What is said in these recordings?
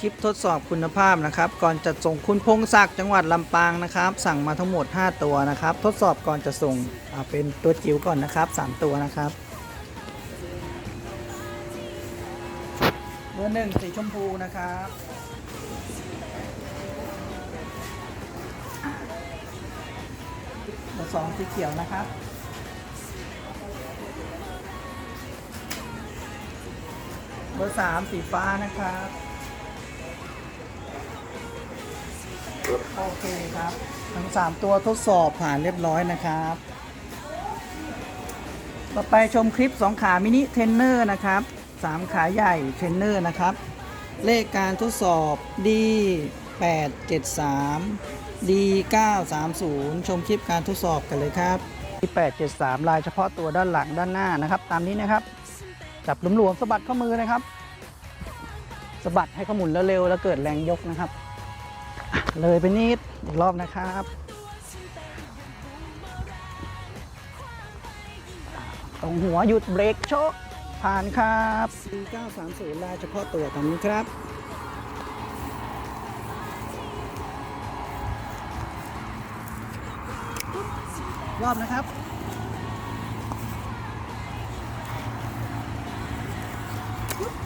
คลิปทดสอบคุณภาพนะครับ ก่อนจะส่งคุณพงศักดิ์จังหวัดลำปางนะครับ สั่งมาทั้งหมด 5 ตัวนะครับ ทดสอบก่อนจะส่งเป็นตัวจิ๋วก่อนนะครับ 3 ตัวนะครับเบอร์หนึ่งสีชมพูนะครับเบอร์สองสีเขียวนะครับเบอร์สามสีฟ้านะครับ โอเคครับ ทั้ง 3 ตัวทดสอบผ่านเรียบร้อยนะครับ ต่อไปชมคลิป 2 ขามินิเทนเนอร์นะครับ 3 ขาใหญ่เทนเนอร์นะครับ เลขการทดสอบ D 8 7 3 D 9 3 0 ชมคลิปการทดสอบกันเลยครับ D 8 7 3 ลายเฉพาะตัวด้านหลังด้านหน้านะครับ ตามนี้นะครับ จับหลวมๆสะบัดข้อมือนะครับสะบัดให้ขาหมุนแล้วเร็วแล้วเกิดแรงยกนะครับ เลยไปนิดอีกรอบนะครับ ตรงหัวหยุดเบรกโชกผ่านครับ930ลายเฉพาะตัวตรงนี้ครับรอบนะครับ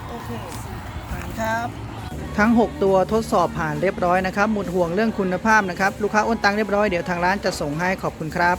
โอเคผ่านครับ ทั้ง 6 ตัวทดสอบผ่านเรียบร้อยนะครับ หมดห่วงเรื่องคุณภาพนะครับ ลูกค้าโอนตังเรียบร้อย เดี๋ยวทางร้านจะส่งให้ขอบคุณครับ